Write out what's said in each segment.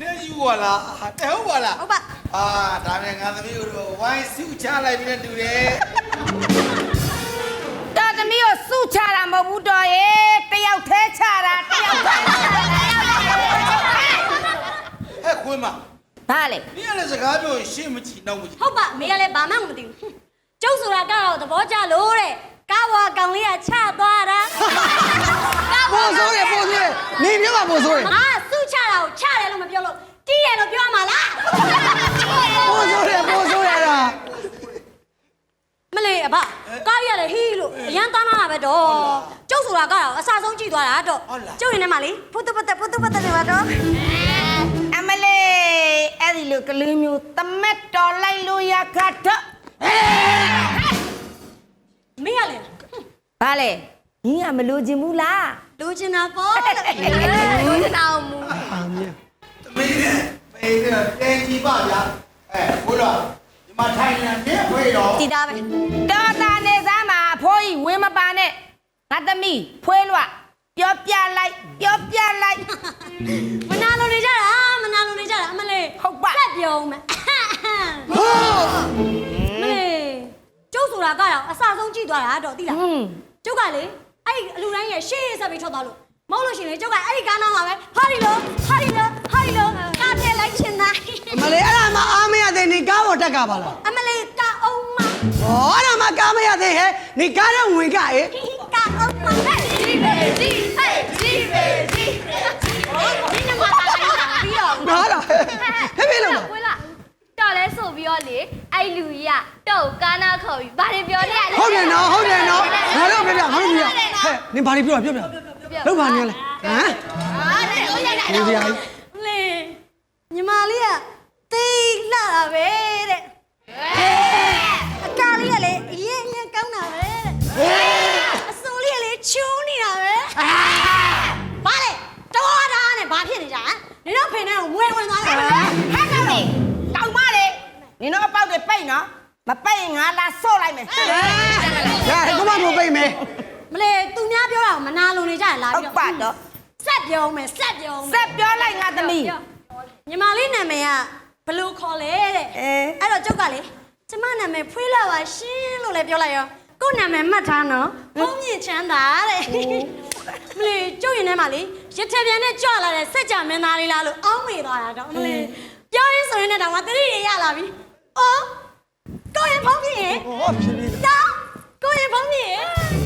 နဲ့ယူပါလားဟာတဲဟုတ်ပါလားဟုတ်ပါအာဒါမြန်ငါသမီးတို့ဝိုင်းစုချလိုက်ပြီးတူတယ် သမီးကိုစုချတာမဟုတ်ဘူးတော်ရဲ့တယောက်သေးချတာတယောက်သေးချတာတယောက်သေးဟဲ့ခွေးမဘာလဲနင်ကလည်းစကားပြောရင်ရှေ့မကြည့်နောက်မကြည့်ဟုတ်ပါအမေကလည်းဘာမှမသိဘူးကျုပ်ဆိုတာကတော့သဘောကျလို့တဲ့ကားဝါကောင်လေးကချသွားတာကားဝါပို့ဆိုးတယ်ပို့ဆိုးတယ်နေပြောပါပို့ဆိုးတယ်အာစုချတာကိုချတယ်လို့မပြောလို့တီးတယ်လို့ပြောမှာလားပို့ဆိုးတယ်ပို့ဆိုးရတာ မလေးအဖကားရလေဟီးလို့အရန်သားနာတာပဲတော့ကျုပ်ဆိုတာကတော့အဆအဆုံးကြည့်သွားတာတော့ကျုပ်ရင်းထဲမှာလေဖုတ်တပတ်ဖုတ်တပတ်တွေပါတော့အမလေးအဲ့ဒီလိုကလေးမျိုးတမက်တော်လိုက်လို့ရခတ်တော့မင်းရလေဘာလဲညီကမလိုချင်ဘူးလားလိုချင်တာပေါ့လိုချင်တာမူအာမင်းတမီးနဲ့မေးတဲ့ပြန်ကြည့်ပါဗျာအဲဘုရား မထိုင်နဲ့မင်းဖွေတော့တည်သားပဲတော်တာနေစမ်းမှာအဖိုးကြီးဝင်းမပါနဲ့ငါသမီးဖွေးလွှတ်ပြောပြလိုက်ပြောပြလိုက်မနာလိုနေကြတာမနာလိုနေကြတာအမလေးဟုတ်ပါဆက်ပြုံးမယ်မလေးကျုပ်ဆိုတာကတော့အစဆုံးကြည့်သွားတာတော့သိလားကျုပ်ကလေအဲ့ဒီအလူတိုင်းရဲ့ရှေ့ဆက်ပြီးထွက်သွားလို့မဟုတ်လို့ရှိရင်လေကျုပ်ကအဲ့ဒီကားနားမှာပဲဟာဒီလိုဟာဒီလို ထဲလိုက်ချင်တာမလေးအဲ့ဒါမှအားမရသေးနေကားပေါ်တက်ကပါလားအမလေးကားအောင်မဟောအဲ့ဒါမှကားမရသေးဟဲ့နေကားတဲ့ဝင်ကအေးကားအောင်မဒီပဲဒီဟဲ့ဒီပဲဒီဒီနမတာပြီးတော့ဟာလားဟဲ့ဟဲ့လို့ဝေးလာတော်လဲဆိုပြီးတော့လေအဲ့လူကြီးကတော့ကာနာခေါ်ပြီးဘာတွေပြောနေရလဲဟုတ်တယ်နော်ဟုတ်တယ်နော်ငါတို့ပြပြငါတို့ပြဟဲ့နင်ဘာတွေပြောပြောပြောလောက်ပါနေလဲဟမ်အားနဲ့လို့ရတာဒီစရာကြီးလေ ညီမလေးကတိတ်လာတာပဲတဲ့အကားလေးကလေအရင်အရင်ကောင်းတာပဲတဲ့အစိုးလေးကလေချိုးနေတာပဲဘာလဲတော်တာနဲ့ဘာဖြစ်နေကြဟမ်နင်တို့ဖေနဲ့ဝဲဝင်သွားတယ်ဟဲ့ကောင်လေးတောင်မလေးနင်တို့အပေါက်တွေပိတ်နော်မပိတ်ရင်ငါလာဆော့လိုက်မယ်ရကမမပိတ်မယ်မလေသူများပြောတာကိုမနာလိုနေကြရလားဟုတ်ပါတော့ဆက်ပြောမယ်ဆက်ပြောမယ် ဆက်ပြောလိုက်ငါသမီး ညီမလေးနာမည်ကဘယ်လို့ခေါ်လဲတဲ့အဲအဲ့တော့ကျုပ်ကလေကျမနာမည်ဖွေးလာပါရှင်လို့လည်းပြောလိုက်ရောကို့နာမည်မှတ်ထားနော်ဘုံမြင့်ချမ်းသာတဲ့မလေးကျုပ်ရင်ထဲမှာလေရထပြန်နဲ့ကြွလာတဲ့စက်ကြမင်းသားလေးလားလို့အောင်းမေသွားတာတော့မလေးပြောရင်းဆိုရင်လည်းတော့မသတိရရလာပြီအော်ကိုရင်ဖုံးပြင်းဟောဖြစ်ပြီတော့ကိုရင်ဖုံးပြင်း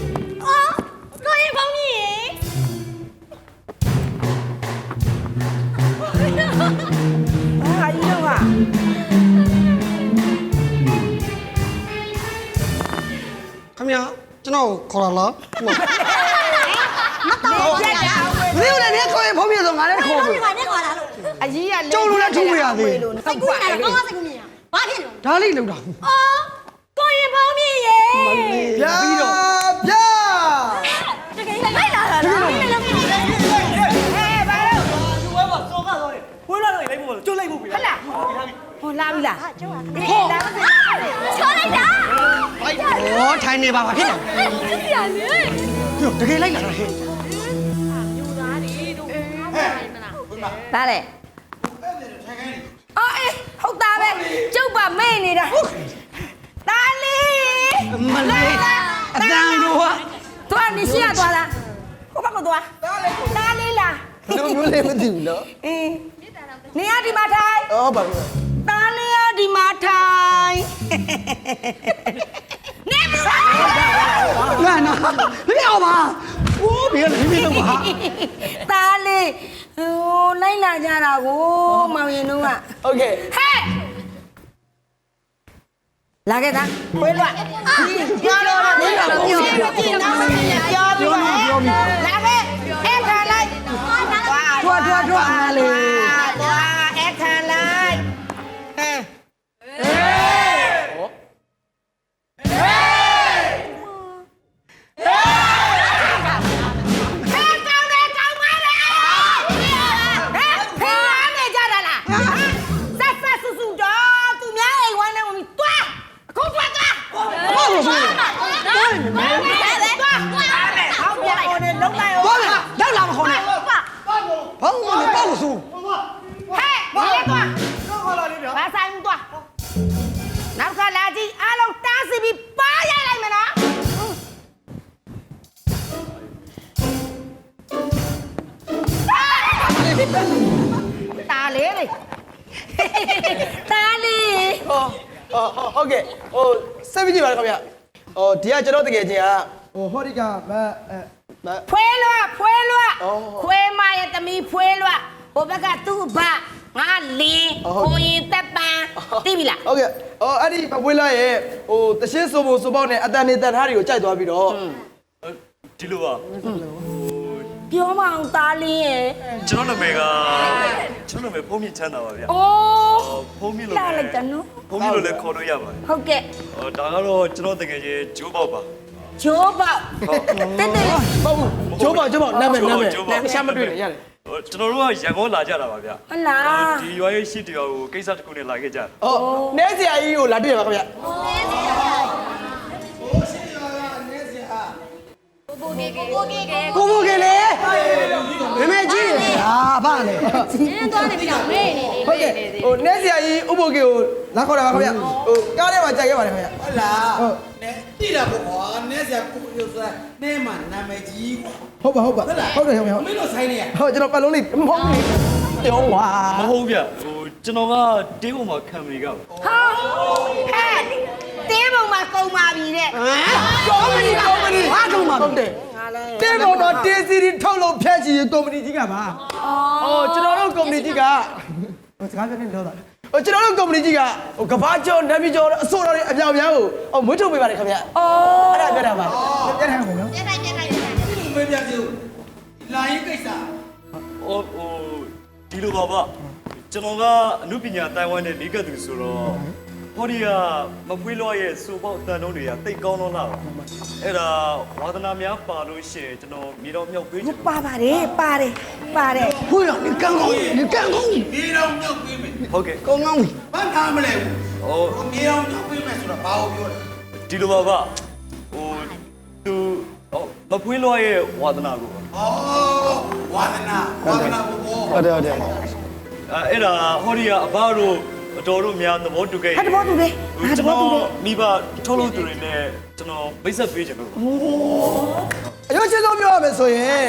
ဟာကြီးတော့ကခမရကျွန်တော်ခေါ်လာလားပြတ်တာဝေမင်းလည်းနေခေါ်ရင်ဖုံးပြဆိုငါလည်းခေါ်ဖုံးပြီပြပါနဲ့ခေါ်လာလို့အကြီးကကျုပ်လိုလည်းထုမရသေးလို့စိစောတ်က်ကူးခွာနေတာလေကောင်းစိတ်ကူးမြင်ဘာဖြစ်လို့ဒါလေးလောက်တာအော်ကိုရင်ဖုံးပြင်းရေဗျာပြီးတော့ဗျာတ လာပြီလားကျုပ်ကဟောလာပြီချောလိုက်တာဟောထိုင်နေပါဘာဖြစ်လဲစစ်ရလေပြောတကယ်လိုက်လာတာဟဲ့ဒါလေအော်အေးဟုတ်တာပဲကျုပ်ပါမေ့နေတာဒါလေးမလေးအတန်ကိုကသွားနေရှိရသွားလားဟိုဘက်ကသွားဒါလေးလားလုံးလုံးလေးမသိဘူးနော်အေးနေရဒီမှာထိုင်အော်ဘာလို့ ဒီမှာထိုင်နေမလားနာနာမပြောပါโอ้เบี้ยเลยไม่ต้องมาตาเลยโหไล่ลาจ้าดาโกหมองยินนู้นอ่ะโอเคเฮ้လာခဲ့တာဝေးလွတ်ပြောလို့မင်းကပြောပြောပြောပြောပြောလာခဲ့အဲ့ခါလိုက်ထွားထွားထွားလေ မခေါ်နဲ့ကွာဘာမှမလုပ်ပါလို့ဆိုဟဲ့မလေးကွာဘာဆိုင်ဦးသွားနောက်ကလာကြည့်အားလုံးတားစီပြီးပါရလိုက်မယ်နော်ตาเลยเลยตาเลยဟောဟောဟုတ်ကဲ့ဟိုဆက်ပြီးကြည့်ပါလားခင်ဗျဟိုဒီကကျွန်တော်တကယ်ချင်းကဟိုဟောဒီကမ ဖွေးလွတ်ဖွေးလွတ်အော်ခွေးမရဲ့တမီဖွေးလွတ်ဟိုဘက်ကသူ့ဘငါလင်းအော်ဟုတ်ကိုရင်တက်ပန်းသိပြီလားဟုတ်ကဲ့ဟိုအဲ့ဒီပပွေးလာရဲ့ဟိုတရှင်းဆိုဖို့ဆိုပေါက်နဲ့အတန်နေတန်ထားတွေကိုကြိုက်သွားပြီးတော့ဒီလိုပါပြောမအောင်သားလင်းရဲ့ကျွန်တော်နာမည်ကကျွန်တော်နာမည်ဖုံးမြင့်ချမ်းသာပါဗျာအိုးအော်ဖုံးမြင့်လို့လာလိုက်တယ်နော်ဖုံးမြင့်လို့လည်းခေါ်လို့ရပါတယ်ဟုတ်ကဲ့အော်ဒါကတော့ကျွန်တော်တကယ်ချင်းဂျိုးပေါက်ပါ ဂျိုးပေါက်တက်တက်ဟုတ်ဘူးကျိုးပါကျိုးပါနာမည်နာမည်ကျိုးပေါက်နာမည်ရှာမတွေ့နဲ့ရတယ်ဟိုကျွန်တော်တို့ကရန်ကုန်လာကြတာပါဗျာဟုတ်လားဒီရွာရဲ့ရှိတရွာကိုကိစ္စတစ်ခုနဲ့လာခဲ့ကြတာဟောနဲဆရာကြီးကိုလာတွေ့ရပါခင်ဗျကို ကိုကေကေကိုကေကေကိုဘိုကလေးမမေကြီးဟာဘာလဲနင်းသွားနေပြီတော့မေ့နေနေဟုတ်ကဲ့ဟိုနဲဆရာကြီးဥပုပ်ကေကိုလာခေါ်တာပါခင်ဗျဟိုကားထဲမှာကြိုက်ခဲ့ပါတယ်ခင်ဗျဟုတ်လားဟုတ်နဲတိတာပေါ့ကွာနဲဆရာကိုပြောဆိုတာနဲမှာနာမည်ကြီးကွာဟုတ်ပါဟုတ်ပါဟုတ်လားဟုတ်တယ်ခင်ဗျမင်းတို့ဆိုင်နေရဟုတ်ကျွန်တော်ပတ်လုံးလေးမဟုတ်ဘူးတောင်းပါမဟုတ်ဗျဟိုကျွန်တော်ကတေးပေါ်မှာခံနေကပါဟာ မဟုတ်တယ်တင်းပေါ်မှာတင်းစီရီထုတ်လို့ဖြတ်ချီကောမဒီကြီးကပါအော်ကျွန်တော်တို့ကောမဒီကြီးကဟိုစကားပြောနေလို့တာဟိုကျွန်တော်တို့ကောမဒီကြီးကဟိုကဘာကျော်နဗီကျော်အစိုးရတွေအပြောင်ပြောင်ကိုဟိုမွေးထုတ်ပေးပါတယ်ခင်ဗျအော်အဲ့ဒါပြောတာပါပြတ်ထားမှာနော်ပြလိုက်ပြလိုက်ပြလိုက်ဒီလိုပဲပြစီဦးလာရင်ကိစ္စဟိုဟိုဒီလိုပါဗျကျွန်တော်ကအမှုပညာတိုင်ဝမ်နဲ့လေးကပ်သူဆိုတော့ ကိုရီးယားမပွေးလော့ရဲ့စူပေါက်တန်တုံးတွေကတိတ်ကောင်းတော့လားအဲ့ဒါဝါသနာများပါလို့ရှိရင်ကျွန်တော်မြေတော်မြောက်ပေးချင်ပါပါတယ်ပါတယ်ပါတယ်ခွေးတော့နင်ကန်းကောင်းနင်ကန်းကောင်းမြေတော်မြောက်ပေးမယ်ဟုတ်ကဲ့ကောင်းကောင်းပြီဘာသာမလဲဟုတ်မြေတော်မြောက်ပေးမယ်ဆိုတော့ဘာကိုပြောလဲဒီလိုပါကဟိုသူဟောမပွေးလော့ရဲ့ဝါသနာကိုဩဝါသနာဝါသနာကိုဟုတ်တယ်ဟုတ်တယ်အဲ့ဒါဟောဒီကအဘတို့ အတော်တို့များသဘောတူခဲ့ဟာတဘောတူတယ်ဟိုဟာတကျွန်ဘောတူတော်တယ်မိဘထုတ်လို့သူတွေနဲ့ကျွန်တော်မိတ်ဆက်ပေးချင်လို့အရွှေချင်းဆုံးပြောရမယ်ဆိုရင်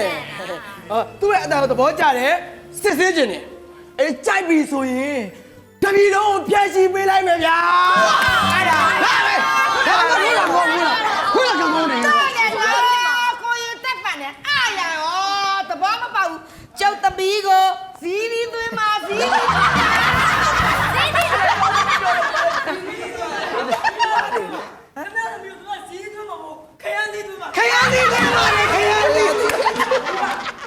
ဟာသူ့ရဲ့အတန်ကိုသဘောကျတယ်စစ်ဆေးခြင်းတယ်အေးကြိုက်ပြီဆိုရင်တပီတော့ပြည့်စီပေးလိုက်မယ်ဗျာအဲ့ဒါလာပဲဒါကဘုရားကောင်းဘူးလားဘုရားကောင်းကောင်းနေတော်တယ်နော်ကိုရင်တက်ပန်နဲ့အာရရောတဘောမပေါက်ဘူးကျုပ်တပီးကိုဇီးလီသွင်းပါဇီးလီ အဲ့ဒါမျိုးကစီးသွင်းမှာမဟုတ် ခရမ်းစီးသွင်းမှာခရမ်းသေးတယ်ပါလေခရမ်းသေး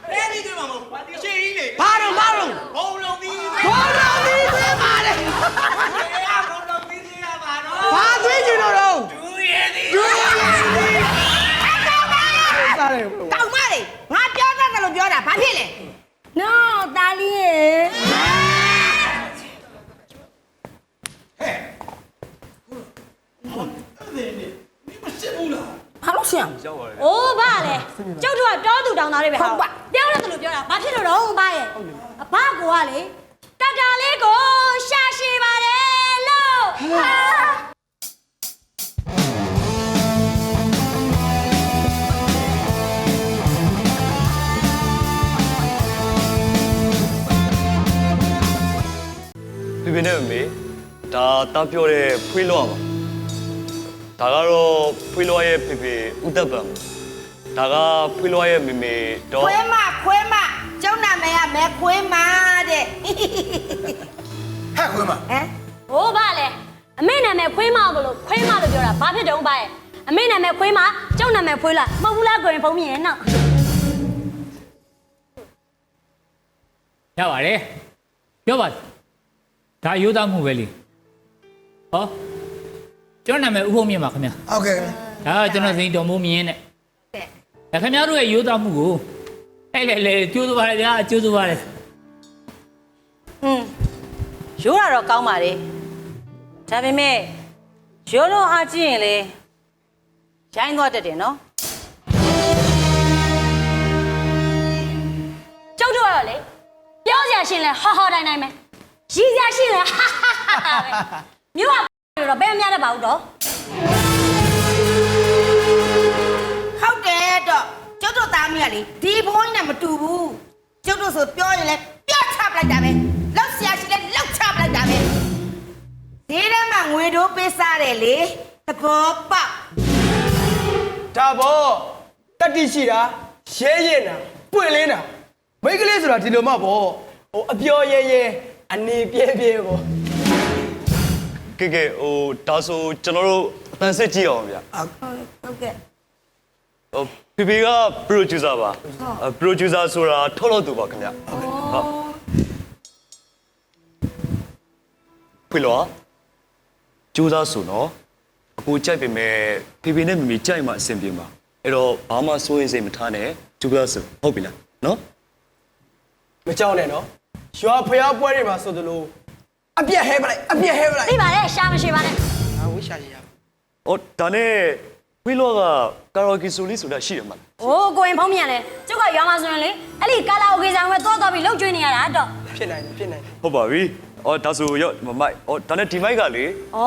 ကိုကလေတတလေးကိုရှာရှိပါတယ်လို့ဟာပြပြနဲ့မေဒါတားပြောတဲ့ဖွေးလောပါဒါကတော့ဖွေးလောရဲ့ဖေဖေဥဒ္ဒပံဒါကဖွေးလောရဲ့မေမေတော့ခွေးမခွေးမကျုံနာ မည်ကမဲခွေးမတဲ့ဟဲ့ခွေးမဟမ်ဟိုဘာလဲအမေနာမည်ခွေးမဘလို့ခွေးမလို့ပြောတာဘာဖြစ်တုံးဘာရဲ့အမေနာမည်ခွေးမကျုပ်နာမည်ခွေးလားမဟုတ်ဘူးလားကိုရင်ဖုံးမြင်ရဲ့နော်ရပါတယ်ပြောပါဒါရိုးသားမှုပဲလေဟောကျွန်တော်နာမည်ဥပုံမြင့်ပါခင်ဗျာဟုတ်ကဲ့ဒါကကျွန်တော်စိန်တော်မိုးမြင့်တဲ့ဒါခင်ဗျားတို့ရဲ့ရိုးသားမှုကို အဲ့လေလေကျိုးစွာပါတယ်ဗျာကျိုးစွာပါတယ်อืมရိုးတာတော့ကောင်းပါလေဒါပေမဲ့ရိုးလုံးအားကြည့်ရင်လေရိုင်းသွားတတ်တယ်နော်ကျုပ်တို့ကတော့လေပြောစရာရှင်လဲဟာဟာတိုင်းတိုင်းပဲရီများရှိလဲမြို့ကတော့ဘယ်များတတ်ပါဘူးတော့ဟုတ် သားမီးကလေဒီဘုန်းကြီးနဲ့မတူဘူးကျုပ်တို့ဆိုပြောရင်လေပြတ်ချပလိုက်တာပဲလောက်ဆရာရှိလဲလောက်ချပလိုက်တာပဲဒီထဲမှာငွေတို့ပေးစားတယ်လေသဘောပေါက်ဒါပေါ့တတိရှိတာရဲရင်တာပွင့်လင်းတာမိန်းကလေးဆိုတာဒီလိုမှပေါ့ဟိုအပြောရဲရဲအနေပြဲပြဲပေါ့ကဲကဲဟိုဒါဆိုကျွန်တော်တို့အတန်စစ်ကြည့်အောင်ဗျဟုတ်ကဲ့ဟို ဖေဖေက producer ပါအဲ producer ဆိုတာထုတ်လို့သူပါခင်ဗျဟုတ်ဖေလောကြိုးစားဆိုနော်အကိုကြိုက်ပေမဲ့ဖေဖေနဲ့မမီကြိုက်မှအဆင်ပြေမှာအဲ့တော့ဘာမှစိုးရိမ်စိတ်မထားနဲ့ကြိုးစားဆိုဟုတ်ပြီလားနော်မကြောက်နဲ့နော်ရွာဖျားပွဲတွေမှာဆိုသလိုအပြက်ဟဲပလိုက်အပြက်ဟဲပလိုက်သိပါလေရှာမရှိပါနဲ့အာဝိရှာကြီးရ။အော်ဒါနဲ့ ဝီလောကကာရာโอကေဆိုလေးဆိုတာရှိတယ်မလား။အိုးကိုရင်ဖုံးမြန်လေကျုပ်ကရွာမှာဆိုရင်လေအဲ့ဒီကာလာအိုကေဆိုင်ဝဲတော့တော့ပြီးလှုပ်ကျွေးနေရတာတော့ဖြစ်နိုင်တယ်ဖြစ်နိုင်တယ်။ဟုတ်ပါပြီ။အော်ဒါဆိုရောမမိုက်။အော်ဒါနဲ့ဒီမိုက်ကလေ။ဩ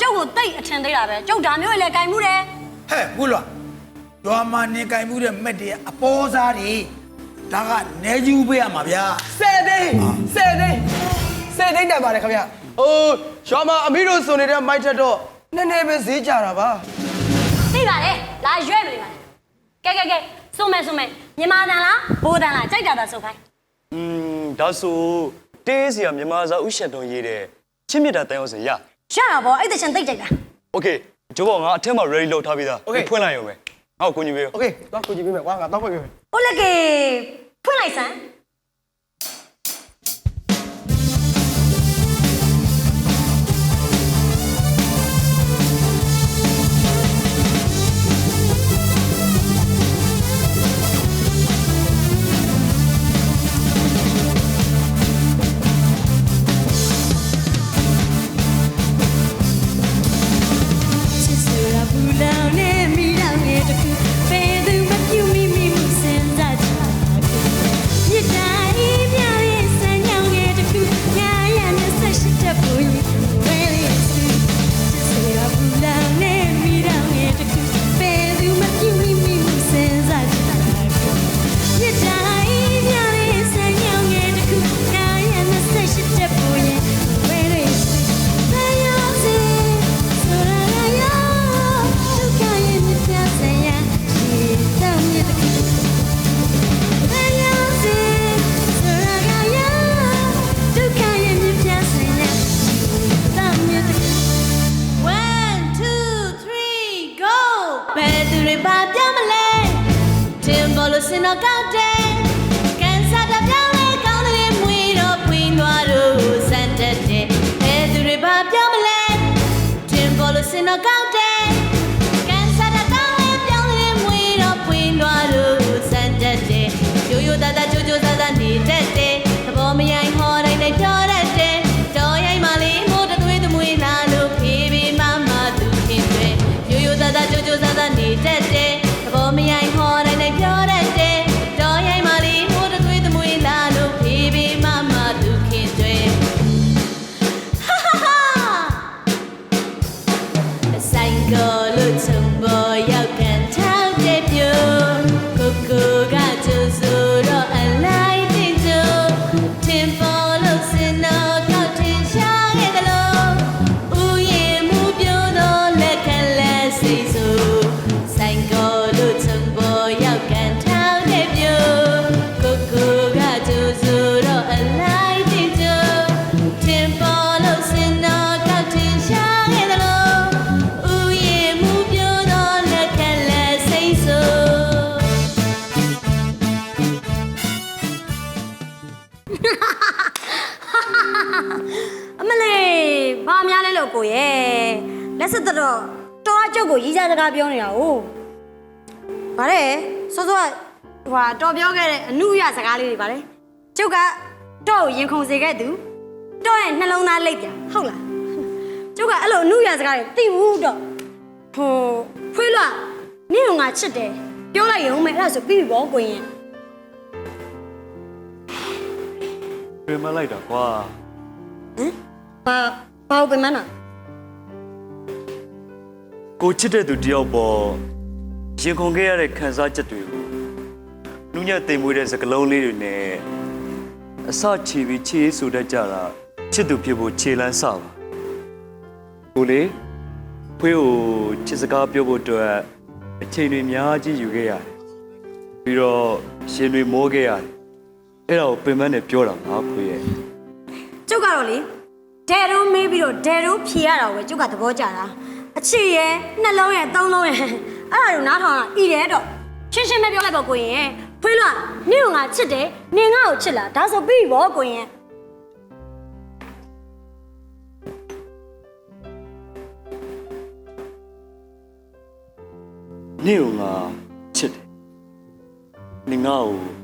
ကျုပ်ကိုတိတ်အထင်သေးတာပဲ။ကျုပ်ဒါမျိုးလည်းကြိုင်မှုတယ်ဟဲ့ဘူးလားရွာမှာနေကင်မှုတဲ့မက်တွေကအပေါ်စားတွေဒါကနေကျူးပေးရမှာဗျာဆယ်သိန်းဆယ်သိန်းဆယ်သိန်းတန်ပါတယ်ခင်ဗျအိုးရွာမှာအမီတို့ဆိုနေတဲ့မိုက်ထက်တော့နည်းနည်းပဲဈေးကြတာပါ။ သိပါလေ။လာရွဲ့မနေပါနဲ့။ကဲကဲကဲစုံမယ်စုံမယ်မြန်မာတန်လားဘိုးတန်လားကြိုက်တာသာစုံခိုင်း ။อืมဒါဆိုတေးစီကမြန်မာစာဥရှက်တုံးရေးတဲ့ချင်းမြတ်တာတန်အောင်စရ ။ရတာပေါ့အဲ့တချင်တိတ်ကြိုက်တာ ။ Okay ကျိုးပေါ်ငါအထက်မှာ ready လုပ်ထားပြီးသား။ဖွင့်လိုက်ရုံပဲ။ဟောကိုကြီးပေး โอเคတော့ကိုကြည့်ပေးမယ်ကွာငါတော့ဖွင့်ပေးမယ် ။ဟုတ်လက်ကေဖွင့်လိုက်စမ်း ဟိုဟာတော်ပြောခဲ့တဲ့အနုရစကားလေးတွေဗါတဲ့။ကျုပ်ကတော့ကိုရင်ခုန်စေခဲ့သူတော့ရဲ့နှလုံးသားလိပ်ပြန်ဟုတ်လား။ကျုပ်ကအဲ့လိုအနုရစကားတွေသိဘူးတော့ဟိုဖွေးလွနင့်ကငါချစ်တယ်ပြောလိုက်ရုံပဲအဲ့ဒါဆိုပြီးပြီဗောကိုရင်ပြင်မလိုက်တာကွာဟမ်ဘာဘာကိုပင်မနာကိုချစ်တဲ့သူတယောက်ပေါ်ရင်ခုန်ခဲ့ရတဲ့ခံစားချက်တွေကို နူးညံ့သိမ်မွေးတဲ့စကလုံးလေးတွေနဲ့အစချီပြီးချီရေးဆိုတတ်ကြတာချစ်သူဖြစ်ဖို့ခြေလန်းစပါကိုလေဖွေးကိုချစ်စကားပြောဖို့အတွက်အချိန်တွေအများကြီးယူခဲ့ရတယ်ပြီးတော့ရှင်တွေမိုးခဲ့ရတယ်အဲ့ဒါကိုပင်မနဲ့ပြောတာပါဖွေးရဲ့ကျုပ်ကတော့လေဒဲတုံးမေးပြီးတော့ဒဲတုံးဖြေရတာကိုပဲကျုပ်ကသဘောကျတာအချစ်ရဲ့နှလုံးရဲ့သုံးလုံးရဲ့အဲ့ဒါကိုနားထောင်တာဤတယ်တော့ရှင်းရှင်းပဲပြောလိုက်ပါကိုရင်ရဲ့ ဖွေးလွတ်နင့်ကငါချစ်တယ်နင်ငါ့ကိုချစ်လားဒါဆိုပြီးဘောကိုရင်နေ့ကငါချစ်တယ်နေငါ့ကို